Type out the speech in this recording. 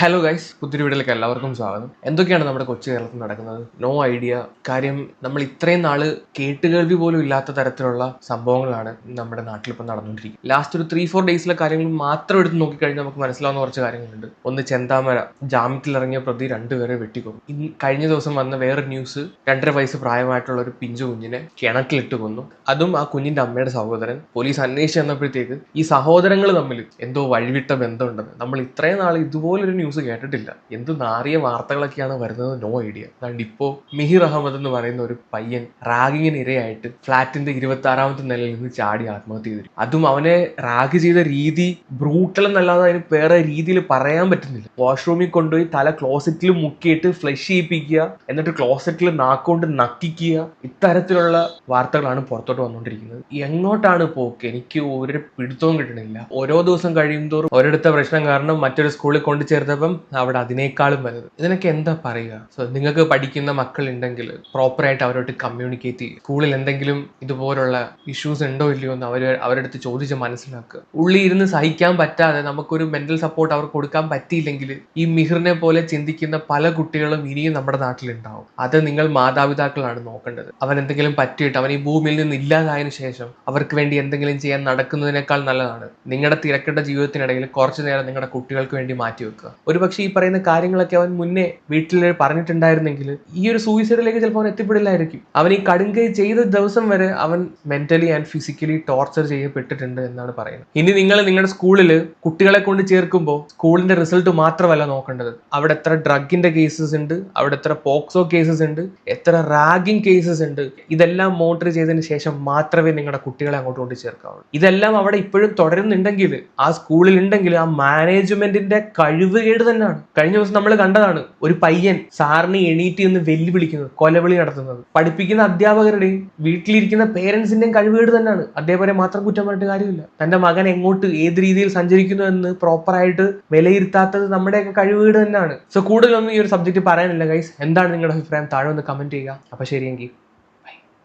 Hello guys പുത്തിരി വീഡിയോയിലേക്ക് എല്ലാവർക്കും സ്വാഗതം. എന്തൊക്കെയാണ് നമ്മുടെ കൊച്ചു കേരളത്തിൽ നടക്കുന്നത്? നോ ഐഡിയ കാര്യം നമ്മൾ ഇത്രയും നാൾ കേട്ടുകേൾവി പോലും ഇല്ലാത്ത തരത്തിലുള്ള സംഭവങ്ങളാണ് നമ്മുടെ നാട്ടിൽ ഇപ്പം നടന്നുകൊണ്ടിരിക്കുന്നത്. ലാസ്റ്റ് ഒരു ത്രീ ഫോർ ഡേയ്സിലെ കാര്യങ്ങൾ മാത്രം എടുത്ത് നോക്കിക്കഴിഞ്ഞാൽ നമുക്ക് മനസ്സിലാവുന്ന കുറച്ച് കാര്യങ്ങളുണ്ട്. ഒന്ന് ചെന്താമര. ജാമ്യത്തിൽ ഇറങ്ങിയ പ്രതി രണ്ടുപേരെ വെട്ടിക്കൊന്നു. ഇന്ന് കഴിഞ്ഞ ദിവസം വന്ന വേറെ ന്യൂസ് രണ്ടര വയസ്സ് പ്രായമായിട്ടുള്ള ഒരു പിഞ്ചു കുഞ്ഞിനെ കിണറ്റിലിട്ട് കൊന്നു. അതും ആ കുഞ്ഞിന്റെ അമ്മയുടെ സഹോദരൻ. പോലീസ് അന്വേഷിച്ച് ചെന്നപ്പോഴത്തേക്ക് ഈ സഹോദരങ്ങൾ തമ്മിൽ എന്തോ വഴിവിട്ട ബന്ധമുണ്ടെന്ന്. നമ്മൾ ഇത്രയും നാൾ ഇതുപോലൊരു ന്യൂസ് കേട്ടിട്ടില്ല. എന്ത് നാറിയ വാർത്തകളൊക്കെയാണ് വരുന്നത്? നോ ഐഡിയ അതുകൊണ്ട് ഇപ്പോ മിഹിർ അഹമ്മദ് എന്ന് പറയുന്ന ഒരു പയ്യൻ റാഗിങ്ങിന് ഇരയായിട്ട് ഫ്ലാറ്റിന്റെ ഇരുപത്തി ആറാമത്തെ നിലയിൽ നിന്ന് ചാടി ആത്മഹത്യ ചെയ്തു അതും അവനെ റാഗ് ചെയ്ത രീതി ബ്രൂട്ടൽ എന്നല്ലാതെ അതിന് വേറെ രീതിയിൽ പറയാൻ പറ്റുന്നില്ല. വാഷ്റൂമിൽ കൊണ്ടുപോയി തല ക്ലോസറ്റിൽ മുക്കിയിട്ട് ഫ്ലഷ് ചെയ്യിപ്പിക്കുക എന്നിട്ട് ക്ലോസറ്റിൽ നാക്കൊണ്ട് നക്കിക്കുക ഇത്തരത്തിലുള്ള വാർത്തകളാണ് പുറത്തോട്ട് വന്നുകൊണ്ടിരിക്കുന്നത്. എങ്ങോട്ടാണ് പോക്ക്? എനിക്ക് ഒരു പിടുത്തവും കിട്ടണില്ല ഓരോ ദിവസം കഴിയും തോറും ഒരിടത്ത പ്രശ്നം കാരണം മറ്റൊരു സ്കൂളിൽ കൊണ്ടു ചേർത്തപ്പം അവിടെ അതിനേക്കാളും വലുത്. ഇതിനൊക്കെ എന്താ പറയുക? സോ നിങ്ങൾക്ക് പഠിക്കുന്ന മക്കൾ ഉണ്ടെങ്കിൽ പ്രോപ്പറായിട്ട് അവരോട് കമ്മ്യൂണിക്കേറ്റ് ചെയ്യുക. സ്കൂളിൽ എന്തെങ്കിലും ഇതുപോലുള്ള ഇഷ്യൂസ് ഉണ്ടോ ഇല്ലയോ എന്ന് അവർ അവരുടെ അടുത്ത് ചോദിച്ച് മനസ്സിലാക്കുക. ഉള്ളി ഇരുന്ന് സഹിക്കാൻ പറ്റാതെ നമുക്കൊരു മെന്റൽ സപ്പോർട്ട് അവർക്ക് കൊടുക്കാൻ പറ്റിയില്ലെങ്കിൽ ഈ മിഹിറിനെ പോലെ ചിന്തിക്കുന്ന പല കുട്ടികളും ഇനിയും നമ്മുടെ നാട്ടിലുണ്ടാവും. അത് നിങ്ങൾ മാതാപിതാക്കളാണ് നോക്കേണ്ടത്. അവൻ എന്തെങ്കിലും പറ്റിയിട്ട് അവൻ ഈ ഭൂമിയിൽ നിന്ന് ഇല്ലാതായതിനു ശേഷം അവർക്ക് വേണ്ടി എന്തെങ്കിലും ചെയ്യാൻ നടക്കുന്നതിനേക്കാൾ നല്ലതാണ്. നിങ്ങളുടെ തിരക്കേണ്ട ജീവിതത്തിനിടയിൽ കുറച്ചു നേരം നിങ്ങളുടെ കുട്ടികൾക്ക് വേണ്ടി മാറ്റി വെക്കുക. ഒരുപക്ഷെ ഈ പറയുന്ന കാര്യങ്ങളൊക്കെ അവൻ മുന്നേ വീട്ടിൽ പറഞ്ഞിട്ടുണ്ടായിരുന്നെങ്കിൽ ഈ ഒരു സൂയിസൈഡിലേക്ക് ചിലപ്പോൾ അവൻ എത്തിപ്പെടില്ലായിരിക്കും. അവൻ ഈ കടുങ്കൈ ചെയ്ത ദിവസം വരെ അവൻ മെന്റലി ആൻഡ് ഫിസിക്കലി ടോർച്ചർ ചെയ്യപ്പെട്ടിട്ടുണ്ട് എന്നാണ് പറയുന്നത്. ഇനി നിങ്ങൾ നിങ്ങളുടെ സ്കൂളിൽ കുട്ടികളെ കൊണ്ട് ചേർക്കുമ്പോൾ സ്കൂളിന്റെ റിസൾട്ട് മാത്രമല്ല നോക്കേണ്ടത്. അവിടെ എത്ര ഡ്രഗിന്റെ കേസസ് ഉണ്ട് അവിടെ എത്ര പോക്സോ കേസസ് ഉണ്ട് എത്ര റാഗിങ് കേസസ് ഉണ്ട് ഇതെല്ലാം മോണിറ്റർ ചെയ്തതിന് ശേഷം മാത്രമേ നിങ്ങളുടെ കുട്ടികളെ അങ്ങോട്ട് കൊണ്ട് ചേർക്കാവുള്ളൂ. ഇതെല്ലാം അവിടെ ഇപ്പോഴും തുടരുന്നുണ്ടെങ്കിൽ ആ സ്കൂളിൽ ഉണ്ടെങ്കിൽ ആ മാനേജ്മെന്റിന്റെ കഴിവുകേട് തന്നെയാണ്. കഴിഞ്ഞ ദിവസം നമ്മൾ കണ്ടതാണ് ഒരു പയ്യൻ സാറിനെ എണീറ്റ് എന്ന് വെല്ലുവിളിക്കുന്നത് കൊലവിളി നടത്തുന്നത്. പഠിപ്പിക്കുന്ന അധ്യാപകരുടെയും വീട്ടിലിരിക്കുന്ന പേരൻസിന്റെയും കഴിവുകേട് തന്നെയാണ്. അതേപോലെ മാത്രം കുറ്റം പറഞ്ഞിട്ട് കാര്യമില്ല. തന്റെ മകൻ എങ്ങോട്ട് ഏത് രീതിയിൽ സഞ്ചരിക്കുന്നു എന്ന് പ്രോപ്പറായിട്ട് വിലയിരുത്താത്തത് നമ്മുടെയൊക്കെ കഴിവുകേട് തന്നെയാണ്. സോ കൂടുതലൊന്നും ഈ ഒരു സബ്ജക്റ്റ് പറയാനില്ല ഗൈസ് എന്താണ് നിങ്ങളുടെ അഭിപ്രായം? താഴെ ഒന്ന് കമന്റ് ചെയ്യുക. അപ്പൊ ശരിയെങ്കിൽ.